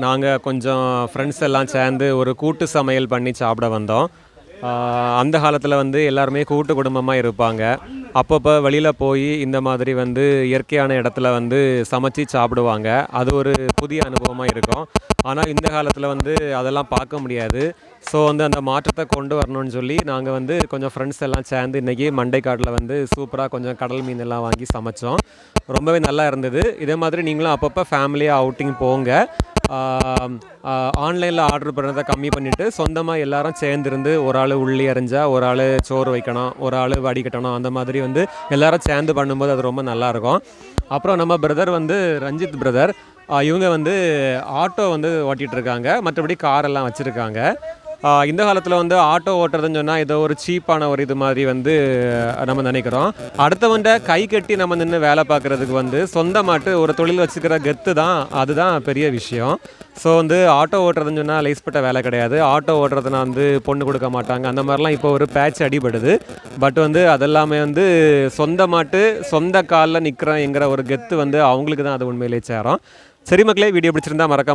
நாங்கள் கொஞ்சம் ஃப்ரெண்ட்ஸ் எல்லாம் சேர்ந்து ஒரு கூட்டு சமையல் பண்ணி சாப்பிட வந்தோம். அந்த காலத்தில் வந்து எல்லாருமே கூட்டு குடும்பமாக இருப்பாங்க. அப்பப்போ வெளியில் போய் இந்த மாதிரி வந்து இயற்கையான இடத்துல வந்து சமைச்சு சாப்பிடுவாங்க. அது ஒரு புதிய அனுபவமாக இருக்கும். ஆனால் இந்த காலத்தில் வந்து அதெல்லாம் பார்க்க முடியாது. ஸோ வந்து அந்த மாற்றத்தை கொண்டு வரணும்னு சொல்லி நாங்கள் வந்து கொஞ்சம் ஃப்ரெண்ட்ஸ் எல்லாம் சேர்ந்து இன்றைக்கி மண்டைக்காட்டில் வந்து சூப்பராக கொஞ்சம் கடல் மீன் எல்லாம் வாங்கி சமைச்சோம். ரொம்பவே நல்லா இருந்தது. இதே மாதிரி நீங்களும் அப்பப்போ ஃபேமிலியாக அவுட்டிங் போங்க. ஆன்லைனில் ஆர்டர் பண்ணுறதை கம்மி பண்ணிவிட்டு சொந்தமாக எல்லாரும் சேர்ந்துருந்து ஒரு ஆள் உள்ளி அரிஞ்சா ஒரு ஆள் சோறு வைக்கணும் ஒரு ஆள் வடிகட்டணும் அந்த மாதிரி வந்து எல்லாரும் சேர்ந்து பண்ணும்போது அது ரொம்ப நல்லாயிருக்கும் அப்புறம் நம்ம பிரதர் வந்து ரஞ்சித் பிரதர் இவங்க வந்து ஆட்டோ வந்து ஓட்டிகிட்டு இருக்காங்க. மற்றபடி காரெல்லாம் வச்சுருக்காங்க. இந்த காலத்தில் வந்து ஆட்டோ ஓட்டுறதுன்னு சொன்னால் ஏதோ ஒரு சீப்பான ஒரு இது மாதிரி வந்து நம்ம நினைக்கிறோம். அடுத்தவன்ட்ட கை கட்டி நம்ம நின்று வேலை பார்க்குறதுக்கு வந்து சொந்தமாட்டு ஒரு தொழில் வச்சுக்கிற கெத்து தான் அதுதான் பெரிய விஷயம். ஸோ வந்து ஆட்டோ ஓட்டுறதுன்னு சொன்னால் லேஸ்பட்ட வேலை கிடையாது. ஆட்டோ ஓட்டுறதுனா வந்து பொண்ணு கொடுக்க மாட்டாங்க. அந்த மாதிரிலாம் இப்போ ஒரு பேட்ச் அடிபடுது. பட் வந்து அதெல்லாமே வந்து சொந்தமாட்டு சொந்த காலில் நிற்கிறேங்கிற ஒரு கெத்து வந்து அவங்களுக்கு தான் அது உண்மையிலே சேரும். சரி மக்களே வீடியோ பிடிச்சிருந்தா மறக்காம